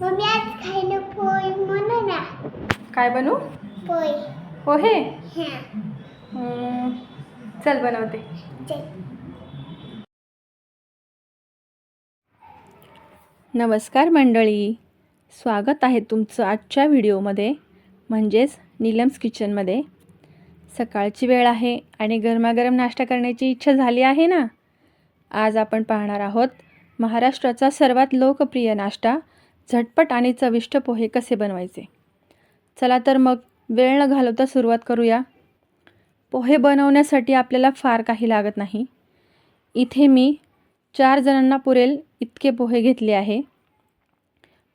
Mummy आज खायला पोळी म्हणू ना काय बनवू? पोळी पोहे? हां. हम्म, चल बनवते. नमस्कार मंडळी. स्वागत आहे तुमचं आजच्या व्हिडिओमध्ये म्हणजेच नीलम्स किचनमध्ये. सकाळची वेळ आहे आणि गरमागरम नाश्ता करण्याची इच्छा झाली आहे ना? आज आपण पाहणार आहोत महाराष्ट्राचा सर्वात लोकप्रिय नाश्ता झटपट आणि चविष्ट पोहे कसे बनवायचे? चला तर मग वेळ न घालवता सुरुवात करूया. पोहे बनवण्यासाठी आपल्याला फार काही लागत नाही. इथे मी चार जणांना पुरेल इतके पोहे घेतले आहे.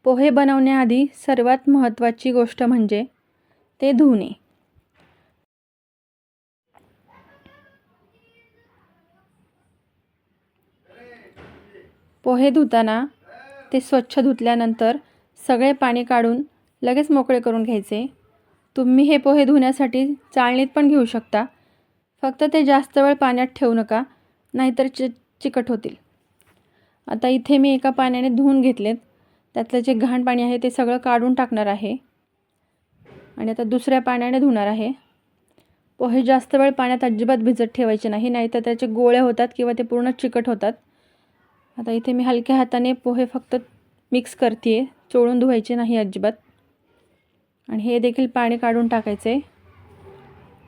पोहे बनवण्याआधी सर्वात महत्त्वाची गोष्ट म्हणजे ते धुणे. पोहे धुताना ते स्वच्छ धुतल्यानंतर सगळे पाणी काढून लगेच मोकळे करून घ्यायचे. तुम्ही हे पोहे धुण्यासाठी चाळणीत पण घेऊ शकता. फक्त ते जास्त वेळ पाण्यात ठेवू नका नाहीतर चि चिकट होतील. आता इथे मी एका पाण्याने धुवून घेतलेत. त्यातलं जे घाण पाणी आहे ते सगळं काढून टाकणार आहे. आणि आता दुसऱ्या पाण्याने धुणार आहे. पोहे जास्त वेळ पाण्यात अजिबात भिजत ठेवायचे नाही नाहीतर त्याचे गोळे होतात किंवा ते पूर्ण चिकट होतात. आता इथे मी हलक्या हाताने पोहे फक्त मिक्स करते आहे चोळून धुवायचे नाही अजिबात. आणि हे देखील पाणी काढून टाकायचं. आहे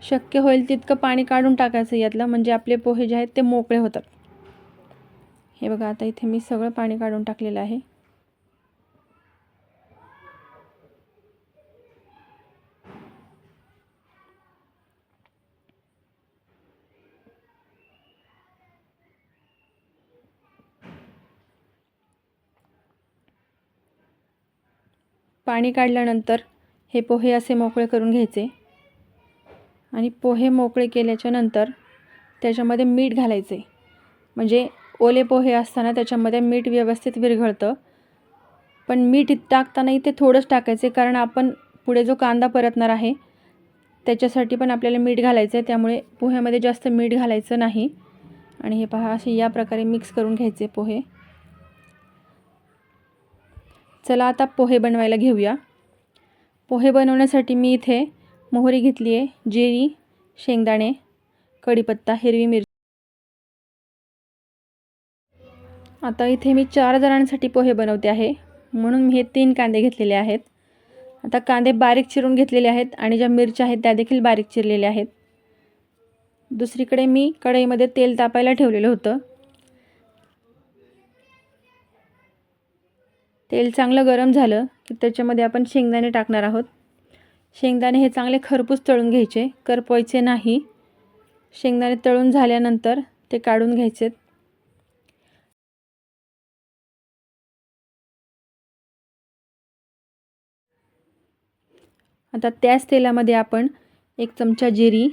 शक्य होईल तितकं पाणी काढून टाकायचं यातलं म्हणजे आपले पोहे जे आहेत ते मोकळे होतात. हे बघा आता इथे मी सगळं पाणी काढून टाकलेलं आहे. पाणी काढल्यानंतर हे पोहे असे मोकळे करून घ्यायचे. आणि पोहे मोकळे केल्याच्यानंतर त्याच्यामध्ये मीठ घालायचे. म्हणजे ओले पोहे असताना त्याच्यामध्ये मीठ व्यवस्थित विरघळतं. पण मीठ टाकतानाही ते थोडंच टाकायचे कारण आपण पुढे जो कांदा परतणार आहे त्याच्यासाठी पण आपल्याला मीठ घालायचं आहे त्यामुळे पोह्यामध्ये जास्त मीठ घालायचं नाही. आणि हे पहा असे या प्रकारे मिक्स करून घ्यायचे पोहे. चला आता पोहे बनवायला घेऊया. पोहे बनवण्यासाठी मी इथे मोहरी घेतली आहे जिरी शेंगदाणे कढीपत्ता हिरवी मिरची. आता इथे मी चार जणांसाठी पोहे बनवते आहे म्हणून मी हे तीन कांदे घेतलेले आहेत. आता कांदे बारीक चिरून घेतलेले आहेत आणि ज्या मिरच्या आहेत त्या देखील बारीक चिरलेल्या आहेत. दुसरीकडे मी कढईमध्ये तेल तापायला ठेवलेलं होतं. तेल चांगलं गरम झालं की त्याच्यामध्ये आपण शेंगदाणे टाकणार आहोत. शेंगदाणे हे चांगले खरपूस तळून घ्यायचे करपवायचे नाही. शेंगदाणे तळून झाल्यानंतर ते काढून घ्यायचे. आता त्याच तेलामध्ये आपण एक चमचा जिरी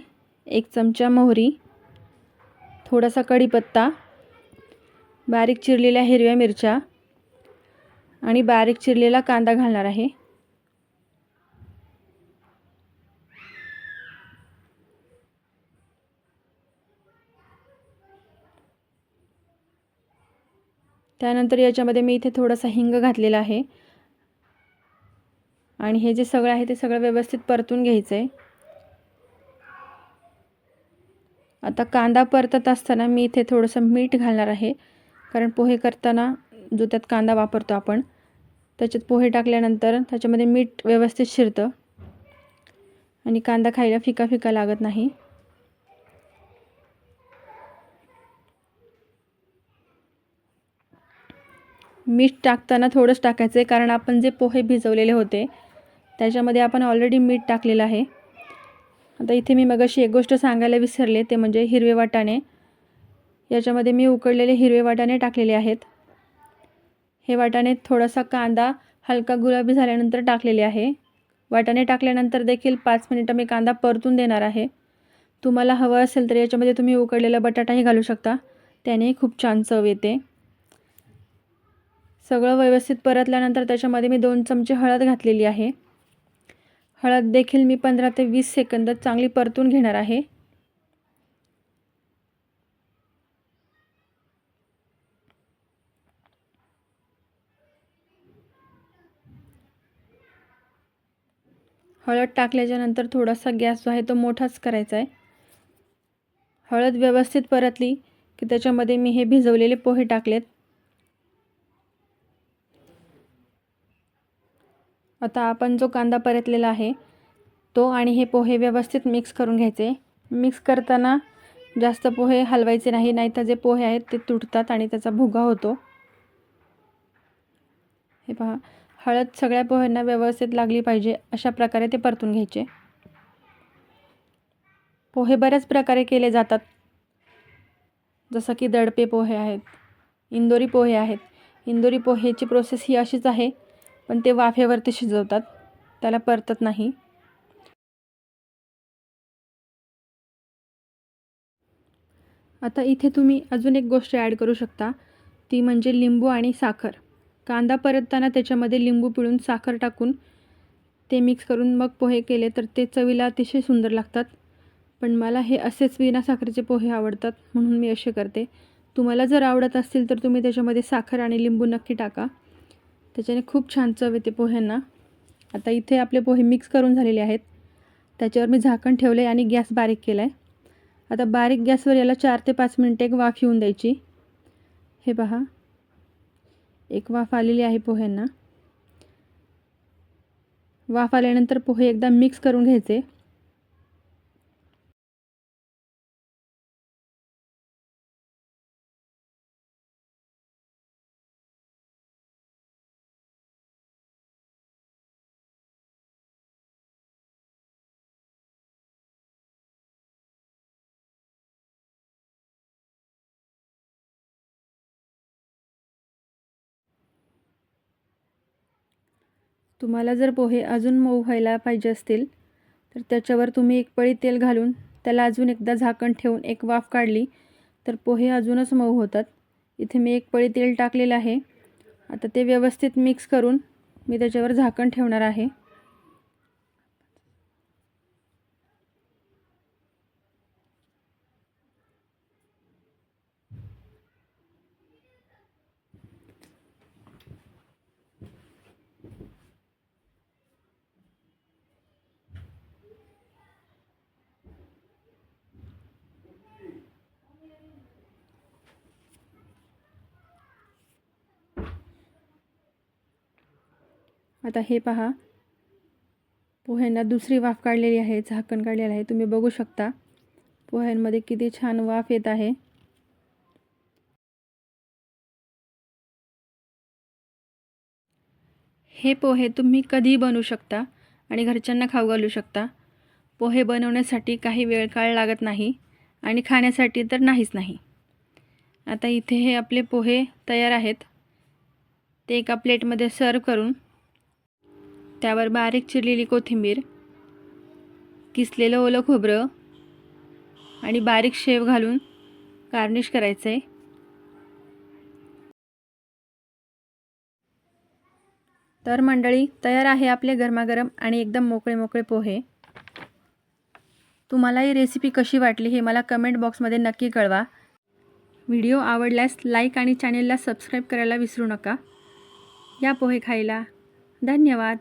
एक चमचा मोहरी थोडासा कढीपत्ता बारीक चिरलेल्या हिरव्या मिरच्या आणि बारीक चिरलेला कांदा घालणार आहे. त्यानंतर याच्यामध्ये मी इथे थोडासा हिंग घातलेला आहे. आणि हे जे सगळं आहे ते सगळं व्यवस्थित परतून घ्यायचं आहे आता कांदा परतत असताना मी इथे थोडंसं मीठ घालणार आहे. कारण पोहे करताना जो त्यात कांदा वापरतो आपण त्याच्यात पोहे टाकल्यानंतर त्याच्यामध्ये मीठ व्यवस्थित शिरतं. आणि कांदा खायला फिका फिका लागत नाही. मीठ टाकताना थोडंच टाकायचं आहे कारण आपण जे पोहे भिजवलेले होते त्याच्यामध्ये आपण ऑलरेडी मीठ टाकलेलं आहे. आता इथे मी मगाशी एक गोष्ट सांगायला विसरले ते म्हणजे हिरवे वाटाणे. याच्यामध्ये मी उकडलेले हिरवे वाटाणे टाकलेले आहेत. हे वाटाणे थोडासा कांदा हलका गुलाबी झाल्यानंतर टाकलेले आहे. वाटाणे टाकल्यानंतर देखील पाच मिनिटं मी कांदा परतून देणार आहे. तुम्हाला हवं असेल तर याच्यामध्ये तुम्ही उकडलेला बटाटाही घालू शकता. त्याने खूप छान चव येते. सगळं व्यवस्थित परतल्यानंतर त्याच्यामध्ये मी दोन चमचे हळद घातलेली आहे. हळद देखील मी पंधरा ते वीस सेकंद चांगली परतून घेणार आहे. हळद टाकल्याच्यानंतर थोडासा गॅस जो आहे तो मोठाच करायचा आहे. हळद व्यवस्थित परतली की त्याच्यामध्ये मी हे भिजवलेले पोहे टाकलेत. आता आपण जो कांदा परतलेला आहे तो आणि हे पोहे व्यवस्थित मिक्स करून घ्यायचे. मिक्स करताना जास्त पोहे हलवायचे नाही नाहीतर जे पोहे आहेत ते तुटतात आणि त्याचा भुगा होतो. हे पहा हळद सगळ्या पोह्यांना व्यवस्थित लागली पाहिजे अशा प्रकारे ते परतून घ्यायचे. पोहे बऱ्याच प्रकारे केले जातात. जसं की दडपे पोहे आहेत इंदोरी पोहे आहेत. इंदोरी पोहेची प्रोसेस ही अशीच आहे पण ते वाफेवरती शिजवतात. त्याला परतत नाही. आता इथे तुम्ही अजून एक गोष्ट ॲड करू शकता. ती म्हणजे लिंबू आणि साखर. कांदा परतताना त्याच्यामध्ये लिंबू पिळून साखर टाकून ते मिक्स करून मग पोहे केले तर ते चवीला अतिशय सुंदर लागतात. पण मला हे असेच विना साखरेचे पोहे आवडतात म्हणून मी असे करते. तुम्हाला जर आवडत असतील तर तुम्ही त्याच्यामध्ये साखर आणि लिंबू नक्की टाका. त्याच्याने खूप छान चव येते पोह्यांना. आता इथे आपले पोहे मिक्स करून झालेले आहेत. त्याच्यावर मी झाकण ठेवले आणि गॅस बारीक केला आहे आता बारीक गॅसवर याला चार ते पाच मिनटं एक वाफ येऊन द्यायची. हे पहा. एक वाफ आलेली आहे पोह्यांना. वाफ आल्यानंतर पोहे एकदा मिक्स करून घ्यायचे. तुम्हाला जर पोहे अजून मऊ व्हायला पाहिजे असतील तर त्याच्यावर तुम्ही एक पळी तेल घालून त्याला अजून एकदा झाकण ठेवून एक वाफ काढली तर पोहे अजूनच मऊ होतात. इथे मी एक पळी तेल टाकलेलं आहे. आता ते व्यवस्थित मिक्स करून मी त्याच्यावर झाकण ठेवणार आहे. आता हे पहा. पोह्यांना दुसरी वाफ काढलेली आहे झाकण काढलेलं आहे. तुम्ही बघू शकता पोह्यांमध्ये किती छान वाफ येत आहे. हे पोहे तुम्ही कधीही बनवू शकता आणि घरच्यांना खाऊ घालू शकता. पोहे बनवण्यासाठी काही वेळ काळ लागत नाही आणि खाण्यासाठी तर नाहीच नाही. आता इथे हे आपले पोहे तयार आहेत. ते एका प्लेटमध्ये सर्व करून त्यावर बारीक चिरलेली कोथिंबीर किसलेलं ओलं खोबरं आणि बारीक शेव घालून गार्निश करायचं आहे तर मंडळी तयार आहे आपले गरमागरम आणि एकदम मोकळे मोकळे पोहे. तुम्हाला ही रेसिपी कशी वाटली हे मला कमेंट बॉक्समध्ये नक्की कळवा. व्हिडिओ आवडल्यास लाईक आणि चॅनेलला सबस्क्राईब करायला विसरू नका. या पोहे खायला. धन्यवाद.